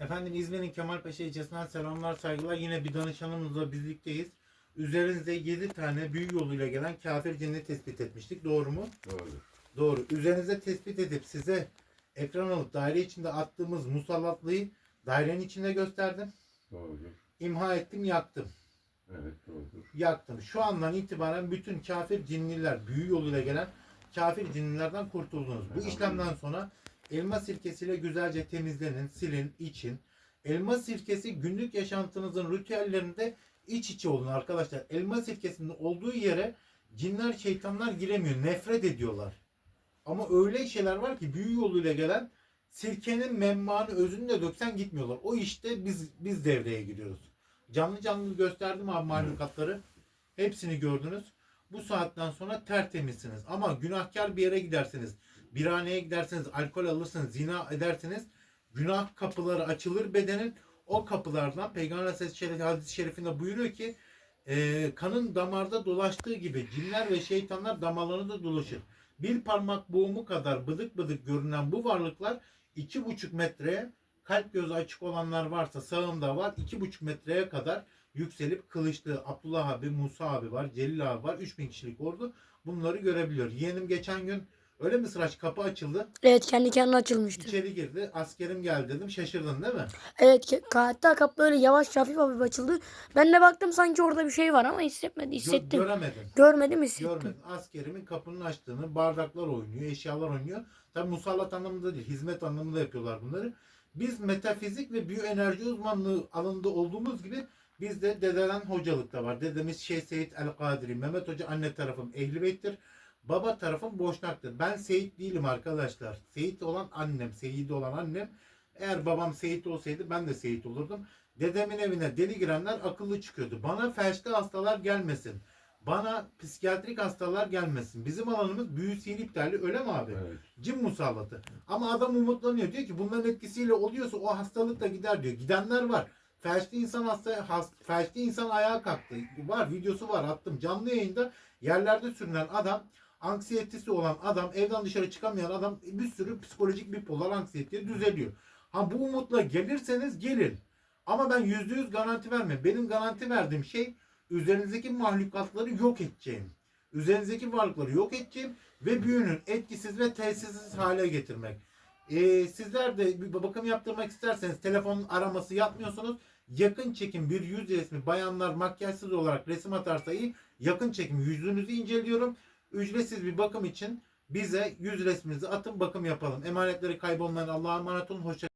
Efendim İzmir'in Kemalpaşa ilçesinden selamlar saygılar. Yine bir danışanımızla birlikteyiz. Üzerinize 7 tane büyü yoluyla gelen kafir cinni tespit etmiştik. Doğru mu? Doğru. Doğru. Üzerinize tespit edip size ekran alıp daire içinde attığımız musallatlıyı dairenin içinde gösterdim. Doğrudur. İmha ettim, yaktım. Evet doğrudur. Yaktım. Şu andan itibaren bütün kafir cinniler, büyü yoluyla gelen kafir cinnilerden kurtuldunuz. Bu işlemden sonra elma sirkesiyle güzelce temizlenin, silin, için. Elma sirkesi günlük yaşantınızın ritüellerinde iç içe olun arkadaşlar. Elma sirkesinin olduğu yere cinler, şeytanlar giremiyor. Nefret ediyorlar. Ama öyle şeyler var ki büyü yoluyla gelen sirkenin memmanı özünü de döksen gitmiyorlar. O işte biz biz devreye giriyoruz. Canlı canlı gösterdim abi mahlukatları. Hepsini gördünüz. Bu saatten sonra tertemizsiniz. Ama günahkar bir yere gidersiniz. Birhaneye gidersiniz, alkol alırsınız, zina edersiniz. Günah kapıları açılır bedenin. O kapılardan Peygamber Aleyhisselatü hadis-i şerifinde buyuruyor ki e, kanın damarda dolaştığı gibi cinler ve şeytanlar damarlarında dolaşır. Bir parmak boğumu kadar bıdık bıdık görünen bu varlıklar iki buçuk metreye kalp gözü açık olanlar varsa sağımda var iki buçuk metreye kadar yükselip kılıçlı Abdullah abi, Musa abi var, Celil abi var. 3000 kişilik ordu bunları görebiliyor. Yeğenim geçen gün öyle mi Sıraç kapı açıldı. Evet kendi kendine açılmıştı. İçeri girdi. Askerim geldi dedim. Şaşırdın değil mi? Evet ke- hatta kapı böyle yavaş hafif hafif açıldı. Ben de baktım sanki orada bir şey var ama hissetmedi Gö- hissettim. göremedim. Görmedim hissettim. Görmedim. Askerimin kapının açtığını, bardaklar oynuyor, eşyalar oynuyor. Tabi musallat anlamında değil, hizmet anlamında yapıyorlar bunları. Biz metafizik ve biyoenerji uzmanlığı alanında olduğumuz gibi bizde dededen hocalık da var. Dedemiz Şeyh Seyit El Kadiri, Mehmet Hoca anne tarafım Ehli Beyt'tir. Baba tarafım Boşnak'tır. Ben Seyit değilim arkadaşlar. Seyit olan annem, Seyidi olan annem. Eğer babam Seyit olsaydı ben de Seyit olurdum. Dedemin evine deli girenler akıllı çıkıyordu. Bana felçli hastalar gelmesin. Bana psikiyatrik hastalar gelmesin. Bizim alanımız büyü sihir iptali öyle mi abi? Evet. Cin musallatı. Ama adam umutlanıyor. Diyor ki bunların etkisiyle oluyorsa o hastalık da gider diyor. Gidenler var. Felçli insan hasta, has, felçli insan ayağa kalktı. Var videosu var attım. Canlı yayında yerlerde sürünen adam anksiyetesi olan adam evden dışarı çıkamayan adam bir sürü psikolojik bipolar anksiyeteye düzeliyor. Ha bu umutla gelirseniz gelin. Ama ben yüzde yüz garanti vermem. Benim garanti verdiğim şey üzerinizdeki mahlukatları yok edeceğim. Üzerinizdeki varlıkları yok edeceğim ve büyünün etkisiz ve tesirsiz hale getirmek. Ee, sizler de bir bakım yaptırmak isterseniz telefonun araması yapmıyorsunuz. Yakın çekim bir yüz resmi bayanlar makyajsız olarak resim atarsa iyi. Yakın çekim yüzünüzü inceliyorum. Ücretsiz bir bakım için bize yüz resminizi atın bakım yapalım. Emanetleri kaybolmayan Allah'a emanet olun. Hoşça